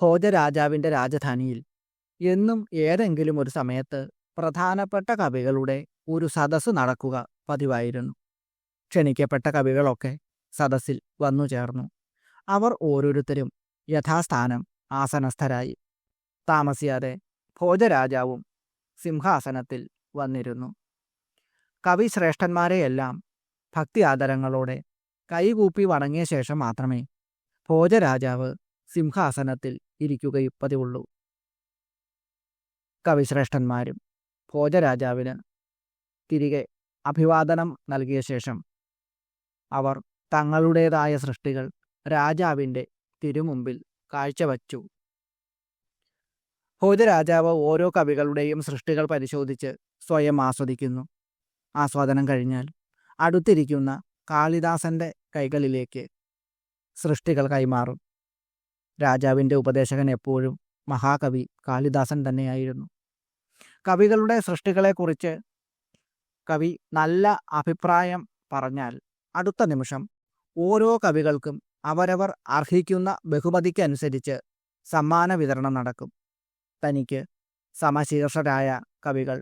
ഭോജരാജാവിന്റെ രാജധാനിയിൽ. എന്നും ഏതെങ്കിലും ഒരു സമയത്ത് പ്രധാനപ്പെട്ട കവികളുടെ ഒരു സദസ്സ് നടക്കുക പതിവായിരുന്നു. ക്ഷണിക്കപ്പെട്ട കവികളൊക്കെ സദസ്സിൽ വന്നു ചേർന്നു. അവർ ഓരോരുത്തരും യഥാസ്ഥാനം ആസനസ്ഥരായി. താമസിയാതെ ഭോജരാജാവും സിംഹാസനത്തിൽ വന്നിരുന്നു. കവിശ്രേഷ്ഠന്മാരെയെല്ലാം ഭക്തി ആദരങ്ങളോടെ കൈകൂപ്പി വണങ്ങിയ ശേഷം മാത്രമേ ഭോജരാജാവ് സിംഹാസനത്തിൽ ഇരിക്കുകയും പതിവുള്ളൂ. കവിശ്രേഷ്ഠന്മാരും ഭോജരാജാവിന് തിരികെ അഭിവാദനം നൽകിയ ശേഷം അവർ തങ്ങളുടേതായ സൃഷ്ടികൾ രാജാവിന്റെ തിരുമുമ്പിൽ കാഴ്ചവച്ചു. ഭോജരാജാവ് ഓരോ കവികളുടെയും സൃഷ്ടികൾ പരിശോധിച്ച് സ്വയം ആസ്വദിക്കുന്നു. ആസ്വാദനം കഴിഞ്ഞാൽ അടുത്തിരിക്കുന്ന കാളിദാസന്റെ കൈകളിലേക്ക് സൃഷ്ടികൾ കൈമാറും. രാജാവിന്റെ ഉപദേശകൻ എപ്പോഴും മഹാകവി കാളിദാസൻ തന്നെയായിരുന്നു. കവികളുടെ സൃഷ്ടികളെക്കുറിച്ച് കവി നല്ല അഭിപ്രായം പറഞ്ഞാൽ അടുത്ത നിമിഷം ഓരോ കവികൾക്കും അവരവർ അർഹിക്കുന്ന ബഹുമതിക്കനുസരിച്ച് സമ്മാന വിതരണം നടക്കും. തനിക്ക് സമശീർഷരായ കവികൾ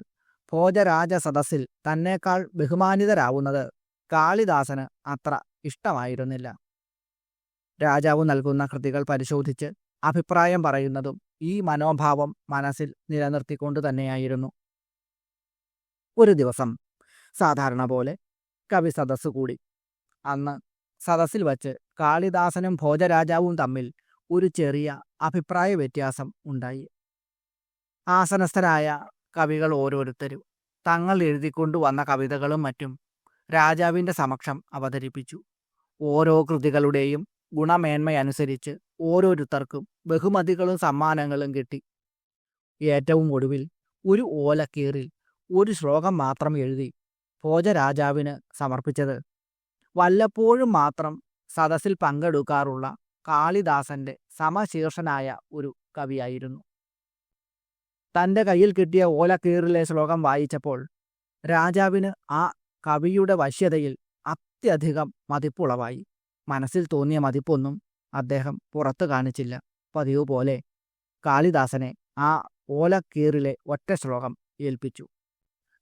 ഭോജരാജ സദസ്സിൽ തന്നേക്കാൾ ബഹുമാനിതരാവുന്നത് കാളിദാസന് അത്ര ഇഷ്ടമായിരുന്നില്ല. രാജാവ് നൽകുന്ന കൃതികൾ പരിശോധിച്ച് അഭിപ്രായം പറയുന്നതും ഈ മനോഭാവം മനസ്സിൽ നിലനിർത്തിക്കൊണ്ട് തന്നെയായിരുന്നു. ഒരു ദിവസം സാധാരണ പോലെ കവി സദസ്സ് കൂടി. അന്ന് സദസ്സിൽ വച്ച് കാളിദാസനും ഭോജരാജാവും തമ്മിൽ ഒരു ചെറിയ അഭിപ്രായ വ്യത്യാസം ഉണ്ടായി. ആസനസ്ഥരായ കവികൾ ഓരോരുത്തരും തങ്ങൾ എഴുതിക്കൊണ്ടു വന്ന കവിതകളും മറ്റും രാജാവിന്റെ സമക്ഷം അവതരിപ്പിച്ചു. ഓരോ കൃതികളുടെയും ഗുണമേന്മയനുസരിച്ച് ഓരോരുത്തർക്കും ബഹുമതികളും സമ്മാനങ്ങളും കിട്ടി. ഏറ്റവും ഒടുവിൽ ഒരു ഓലക്കീറിൽ ഒരു ശ്ലോകം മാത്രം എഴുതി ഭോജരാജാവിന് സമർപ്പിച്ചത്. വല്ലപ്പോഴും മാത്രം സദസ്സിൽ പങ്കെടുക്കാറുള്ള കാളിദാസന്റെ സമശീർഷനായ ഒരു കവിയായിരുന്നു. തന്റെ കയ്യിൽ കിട്ടിയ ഓലക്കീറിലെ ശ്ലോകം വായിച്ചപ്പോൾ രാജാവിന് ആ കവിയുടെ വശ്യതയിൽ അത്യധികം മതിപ്പുളവായി. മനസ്സിൽ തോന്നിയ മതിപ്പൊന്നും അദ്ദേഹം പുറത്തു കാണിച്ചില്ല. പതിവ് പോലെ കാളിദാസനെ ആ ഓലക്കീറിലെ ഒറ്റ ശ്ലോകം ഏൽപ്പിച്ചു.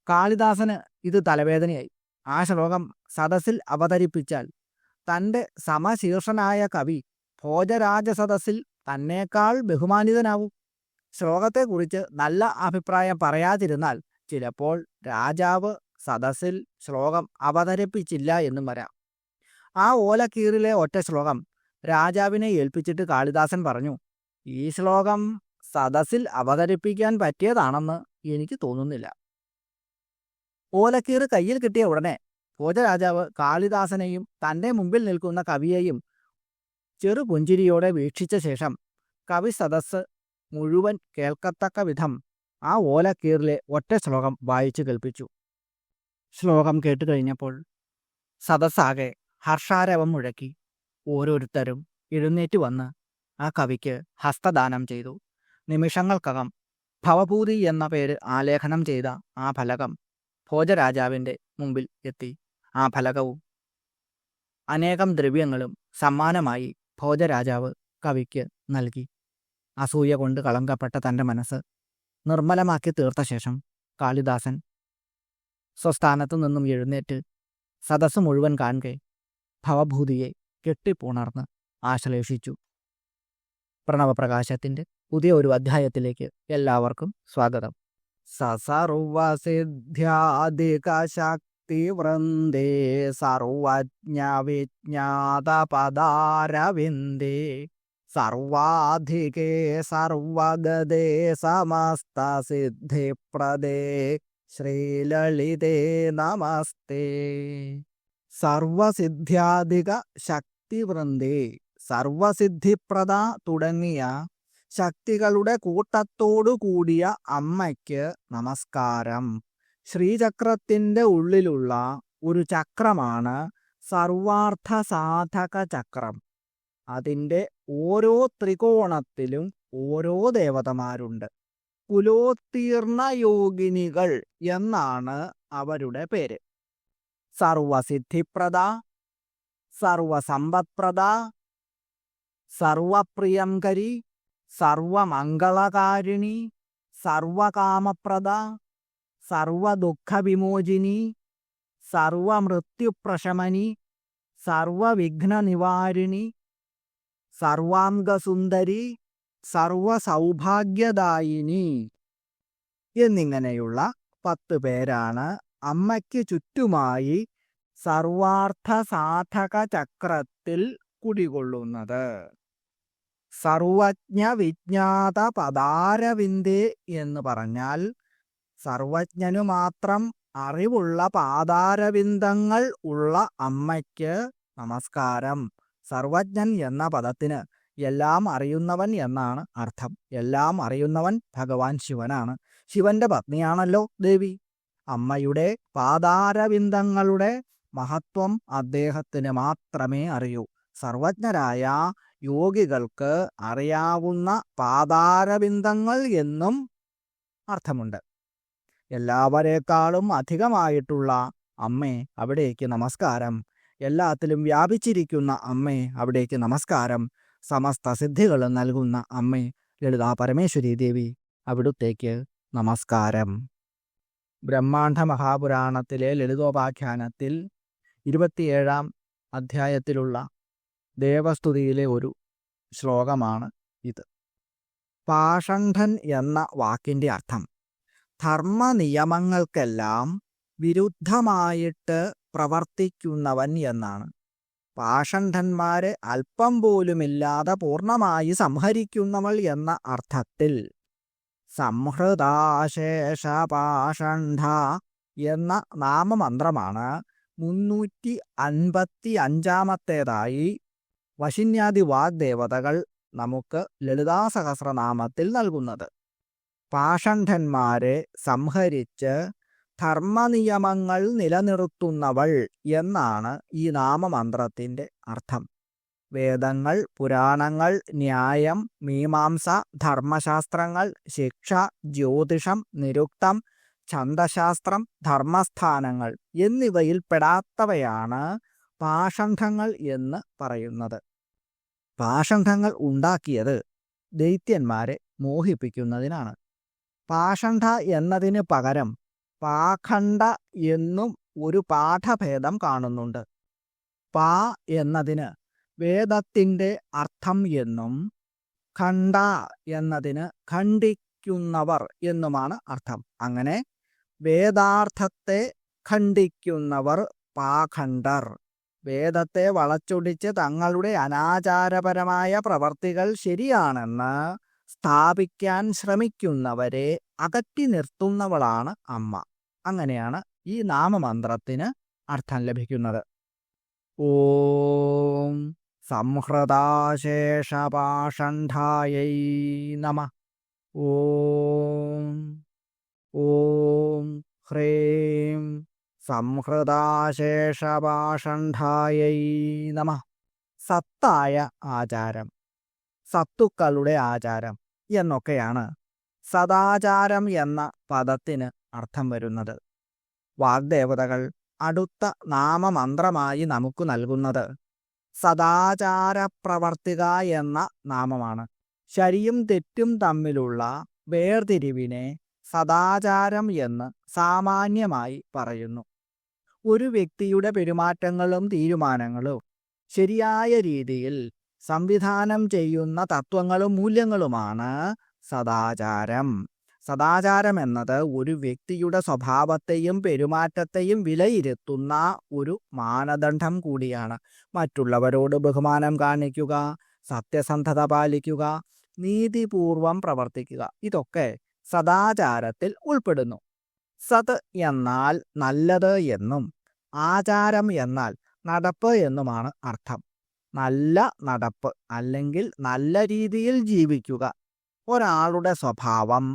കാളിദാസന് ഇത് തലവേദനയായി. ആ ശ്ലോകം സദസ്സിൽ അവതരിപ്പിച്ചാൽ തന്റെ സമശീർഷനായ കവി ഭോജരാജ സദസ്സിൽ തന്നേക്കാൾ ബഹുമാനിതനാവും. ശ്ലോകത്തെക്കുറിച്ച് നല്ല അഭിപ്രായം പറയാതിരുന്നാൽ ചിലപ്പോൾ രാജാവ് സദസ്സിൽ ശ്ലോകം അവതരിപ്പിച്ചില്ല എന്നും വരാം. ആ ഓലക്കീറിലെ ഒറ്റ ശ്ലോകം രാജാവിനെ ഏൽപ്പിച്ചിട്ട് കാളിദാസൻ പറഞ്ഞു ഈ ശ്ലോകം സദസ്സിൽ അവതരിപ്പിക്കാൻ പറ്റിയതാണെന്ന് എനിക്ക് തോന്നുന്നില്ല. ഓലക്കീറ് കയ്യിൽ കിട്ടിയ ഉടനെ ഭോജരാജാവ് കാളിദാസനെയും തന്റെ മുമ്പിൽ നിൽക്കുന്ന കവിയെയും ചെറു പുഞ്ചിരിയോടെ വീക്ഷിച്ച ശേഷം കവി സദസ് മുഴുവൻ കേൾക്കത്തക്ക വിധം ആ ഓലക്കീറിലെ ഒറ്റ ശ്ലോകം വായിച്ചു കേൾപ്പിച്ചു. ശ്ലോകം കേട്ടുകഴിഞ്ഞപ്പോൾ സദസ്സാകെ ഹർഷാരവം മുഴക്കി. ഓരോരുത്തരും എഴുന്നേറ്റ് വന്ന് ആ കവിക്ക് ഹസ്തദാനം ചെയ്തു. നിമിഷങ്ങൾക്കകം ഭവഭൂതി എന്ന പേര് ആലേഖനം ചെയ്ത ആ ഫലകം ഭോജരാജാവിന്റെ മുമ്പിൽ എത്തി. ആ ഫലകവും അനേകം ദ്രവ്യങ്ങളും സമ്മാനമായി ഭോജരാജാവ് കവിക്ക് നൽകി. അസൂയ കൊണ്ട് കളങ്കപ്പെട്ട തന്റെ മനസ്സ് നിർമ്മലമാക്കി തീർത്ത ശേഷം കാളിദാസൻ സ്വസ്ഥാനത്തു നിന്നും എഴുന്നേറ്റ് സദസ്സ് മുഴുവൻ കാണെ ഭവഭൂതിയെ കെട്ടിപ്പുണർന്ന് ആശ്ലേഷിച്ചു. പ്രണവപ്രകാശത്തിന്റെ പുതിയ ഒരു അധ്യായത്തിലേക്ക് എല്ലാവർക്കും സ്വാഗതം. സസർവസിദ്ധ്യാധികശക്തിവൃന്ദേ സർവജ്ഞവിജ്ഞാതപദാരവിന്ദേ സർവാധികേ സർവഗതേ സമസ്തസിദ്ധിപ്രദേ ശ്രീലളിതേ നമസ്തേ. സർവസിദ്ധ്യാധിക ശക്തിവൃന്ദേ സർവസിദ്ധിപ്രദ തുടങ്ങിയ ശക്തികളുടെ കൂട്ടത്തോടു കൂടിയ അമ്മയ്ക്ക് നമസ്കാരം. ശ്രീചക്രത്തിന്റെ ഉള്ളിലുള്ള ഒരു ചക്രമാണ് സർവാർത്ഥ സാധക ചക്രം അതിന്റെ ഓരോ ത്രികോണത്തിലും ഓരോ ദേവതമാരുണ്ട്. കുലോത്തീർണ യോഗിനികൾ എന്നാണ് അവരുടെ പേര്. സർവസിദ്ധിപ്രദ സർവസമ്പത്പ്രദ സർവപ്രിയംകരി സർവമംഗളകാരിണി സർവകാമപ്രദ സർവദുഃഖവിമോചിനി സർവമൃത്യുപ്രശമനി സർവവിഘ്നനിവാരിണി സർവാംഗസുന്ദരി സർവസൗഭാഗ്യദായിനി എന്നിങ്ങനെയുള്ള പത്ത് പേരാണ് അമ്മയ്ക്ക് ചുറ്റുമായി സർവാർത്ഥ സാധക ചക്രത്തിൽ കുടികൊള്ളുന്നത്. സർവജ്ഞ വിജ്ഞാത പദാരവിന്ദേ എന്ന് പറഞ്ഞാൽ സർവജ്ഞനു മാത്രം അറിവുള്ള പാതാരവിന്ദങ്ങൾ ഉള്ള അമ്മയ്ക്ക് നമസ്കാരം. സർവജ്ഞൻ എന്ന പദത്തിന് എല്ലാം അറിയുന്നവൻ എന്നാണ് അർത്ഥം. എല്ലാം അറിയുന്നവൻ ഭഗവാൻ ശിവനാണ്. ശിവന്റെ പത്നിയാണല്ലോ ദേവി. അമ്മയുടെ പാതാരവിന്ദങ്ങളുടെ മഹത്വം അദ്ദേഹത്തിന് മാത്രമേ അറിയൂ. സർവജ്ഞരായ യോഗികൾക്ക് അറിയാവുന്ന പാതാരബിന്ദങ്ങൾ എന്നും അർത്ഥമുണ്ട്. എല്ലാവരേക്കാളും അധികമായിട്ടുള്ള അമ്മേ അവിടേക്ക് നമസ്കാരം. എല്ലാത്തിലും വ്യാപിച്ചിരിക്കുന്ന അമ്മേ അവിടേക്ക് നമസ്കാരം. സമസ്ത സിദ്ധികളും നൽകുന്ന അമ്മേ ലളിതാ പരമേശ്വരി ദേവി അവിടുത്തേക്ക് നമസ്കാരം. ബ്രഹ്മാണ്ഡ മഹാപുരാണത്തിലെ ലളിതോപാഖ്യാനത്തിൽ ഇരുപത്തിയേഴാം അധ്യായത്തിലുള്ള ദേവസ്തുതിയിലെ ഒരു ശ്ലോകമാണ് ഇത്. പാഷണ്ഠൻ എന്ന വാക്കിന്റെ അർത്ഥം ധർമ്മനിയമങ്ങൾക്കെല്ലാം വിരുദ്ധമായിട്ട് പ്രവർത്തിക്കുന്നവൻ എന്നാണ്. പാഷണ്ഠന്മാരെ അല്പം പോലുമില്ലാതെ പൂർണമായി സംഹരിക്കുന്നവൾ എന്ന അർത്ഥത്തിൽ സംഹൃതാശേഷ പാഷണ്ഠ എന്ന നാമമന്ത്രമാണ് മുന്നൂറ്റി അൻപത്തി അഞ്ചാമത്തേതായി വശിന്യാദി വാഗ്ദേവതകൾ നമുക്ക് ലളിതാ സഹസ്രനാമത്തിൽ നൽകുന്നത്. പാഷണ്ഠന്മാരെ സംഹരിച്ച് ധർമ്മനിയമങ്ങൾ നിലനിർത്തുന്നവൾ എന്നാണ് ഈ നാമമന്ത്രത്തിന്റെ അർത്ഥം. വേദങ്ങൾ പുരാണങ്ങൾ ന്യായം മീമാംസ ധർമ്മശാസ്ത്രങ്ങൾ ശിക്ഷ ജ്യോതിഷം നിരുക്തം ഛന്ദശാസ്ത്രം ധർമ്മസ്ഥാനങ്ങൾ എന്നിവയിൽ പെടാത്തവയാണ് പാഷണ്ഡങ്ങൾ എന്ന് പറയുന്നത്. പാഷണ്ഡങ്ങൾ ഉണ്ടാക്കിയത് ദൈത്യന്മാരെ മോഹിപ്പിക്കുന്നതിനാണ്. പാഷണ്ഡ എന്നതിന് പകരം പാഖണ്ഡ എന്നും ഒരു പാഠഭേദം കാണുന്നുണ്ട്. പാ എന്നതിന് വേദത്തിന്റെ അർത്ഥം എന്നും കണ്ട എന്നതിന് ഖണ്ഡിക്കുന്നവർ എന്നുമാണ് അർത്ഥം. അങ്ങനെ വേദാർത്ഥത്തെ ഖണ്ഡിക്കുന്നവർ പാഖണ്ഡർ. വേദത്തെ വളച്ചൊടിച്ച് തങ്ങളുടെ അനാചാരപരമായ പ്രവർത്തികൾ ശരിയാണെന്ന് സ്ഥാപിക്കാൻ ശ്രമിക്കുന്നവരെ അകറ്റി നിർത്തുന്നവളാണ് അമ്മ. അങ്ങനെയാണ് ഈ നാമമന്ത്രത്തിന് അർത്ഥം ലഭിക്കുന്നത്. ഓം സംഹൃതാശേഷപാഷണ്ഠായൈ നമ. ഓം ഓം ഹ്രീം സംഹൃതാശേഷപാഷണ്ഠായൈ നമ. സത്തായ ആചാരം സത്തുക്കളുടെ ആചാരം എന്നൊക്കെയാണ് സദാചാരം എന്ന പദത്തിന് അർത്ഥം വരുന്നത്. വാഗ്ദേവതകൾ അടുത്ത നാമമന്ത്രമായി നമുക്ക് നൽകുന്നത് സദാചാര പ്രവർത്തിക എന്ന നാമമാണ്. ശരിയും തെറ്റും തമ്മിലുള്ള വേർതിരിവിനെ സദാചാരം എന്ന് സാമാന്യമായി പറയുന്നു. ഒരു വ്യക്തിയുടെ പെരുമാറ്റങ്ങളും തീരുമാനങ്ങളും ശരിയായ രീതിയിൽ സംവിധാനം ചെയ്യുന്ന തത്വങ്ങളും മൂല്യങ്ങളുമാണ് സദാചാരം. സദാചാരം എന്നത് ഒരു വ്യക്തിയുടെ സ്വഭാവത്തെയും പെരുമാറ്റത്തെയും വിലയിരുത്തുന്ന ഒരു മാനദണ്ഡം കൂടിയാണ്. മറ്റുള്ളവരോട് ബഹുമാനം കാണിക്കുക സത്യസന്ധത പാലിക്കുക നീതിപൂർവം പ്രവർത്തിക്കുക. ഇതൊക്കെ സദാചാരത്തിൽ ഉൾപ്പെടുന്നു. സത് എന്നാൽ നല്ലത് എന്നും ആചാരം എന്നാൽ നടപ്പ് എന്നുമാണ് അർത്ഥം. നല്ല നടപ്പ് അല്ലെങ്കിൽ നല്ല രീതിയിൽ ജീവിക്കുക. ഒരാളുടെ സ്വഭാവം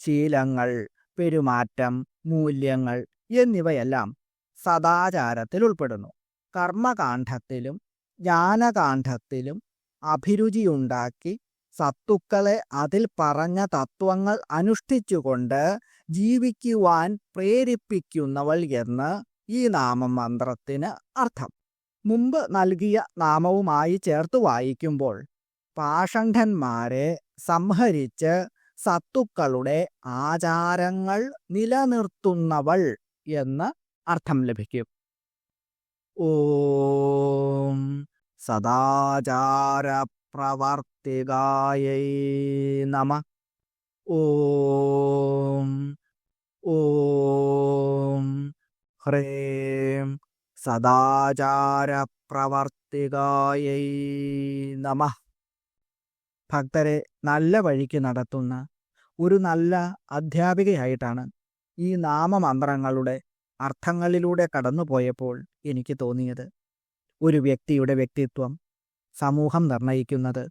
ശീലങ്ങൾ പെരുമാറ്റം മൂല്യങ്ങൾ എന്നിവയെല്ലാം സദാചാരത്തിൽ ഉൾപ്പെടുന്നു. കർമ്മകാന്ഡത്തിലും ജ്ഞാനകാന്ഡത്തിലും അഭിരുചിയുണ്ടാക്കി സത്തുക്കളെ അതിൽ പറഞ്ഞ തത്വങ്ങൾ അനുഷ്ഠിച്ചുകൊണ്ട് ജീവിക്കുവാൻ പ്രേരിപ്പിക്കുന്നവൾ എന്ന് ഈ നാമമന്ത്രത്തിന് അർത്ഥം. മുമ്പ് നൽകിയ നാമവുമായി ചേർത്ത് വായിക്കുമ്പോൾ പാഷണ്ഠന്മാരെ സംഹരിച്ച് സത്തുക്കളുടെ ആചാരങ്ങൾ നിലനിർത്തുന്നവൾ എന്ന് അർത്ഥം ലഭിക്കും. ഓം സദാചാര പ്രവർത്തികായൈ നമ. ഓം ഓം ഹ്രീം സദാചാര പ്രവർത്തികായൈ നമ. ഭക്തരെ നല്ല വഴിക്ക് നടത്തുന്ന ഒരു നല്ല അധ്യാപികയായിട്ടാണ് ഈ നാമമന്ത്രങ്ങളുടെ അർത്ഥങ്ങളിലൂടെ കടന്നുപോയപ്പോൾ എനിക്ക് തോന്നിയത്. ഒരു വ്യക്തിയുടെ വ്യക്തിത്വം സമൂഹം നിർണയിക്കുന്നത്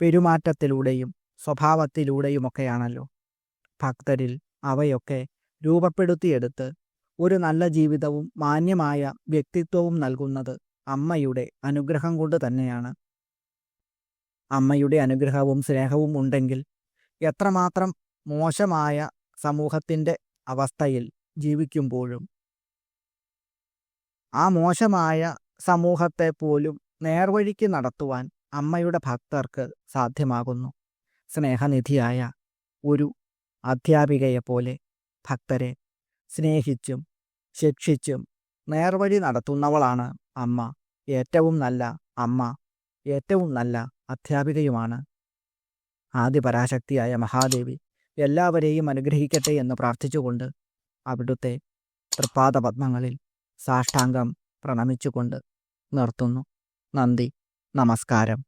പെരുമാറ്റത്തിലൂടെയും സ്വഭാവത്തിലൂടെയുമൊക്കെയാണല്ലോ. ഭക്തരിൽ അവയൊക്കെ രൂപപ്പെടുത്തിയെടുത്ത് ഒരു നല്ല ജീവിതവും മാന്യമായ വ്യക്തിത്വവും നൽകുന്നത് അമ്മയുടെ അനുഗ്രഹം കൊണ്ട് തന്നെയാണ്. അമ്മയുടെ അനുഗ്രഹവും സ്നേഹവും ഉണ്ടെങ്കിൽ എത്രമാത്രം മോശമായ സമൂഹത്തിന്റെ അവസ്ഥയിൽ ജീവിക്കുമ്പോഴും ആ മോശമായ സമൂഹത്തെ പോലും നേർവഴിക്ക് നടത്തുവാൻ അമ്മയുടെ ഭക്തർക്ക് സാധ്യമാകുന്നു. സ്നേഹനിധിയായ ഒരു അധ്യാപികയെപ്പോലെ ഭക്തരെ സ്നേഹിച്ചും ശിക്ഷിച്ചും നേർവഴി നടത്തുന്നവളാണ് അമ്മ. ഏറ്റവും നല്ല അമ്മ. ഏറ്റവും നല്ല അധ്യാപികയുമാണ്. ആദ്യ പരാശക്തിയായ മഹാദേവി എല്ലാവരെയും അനുഗ്രഹിക്കട്ടെ എന്ന് പ്രാർത്ഥിച്ചുകൊണ്ട് അവിടുത്തെ തൃപ്പാദപത്മങ്ങളിൽ സാഷ്ടാംഗം പ്രണമിച്ചുകൊണ്ട് നിർത്തുന്നു. നന്ദി. നമസ്കാരം.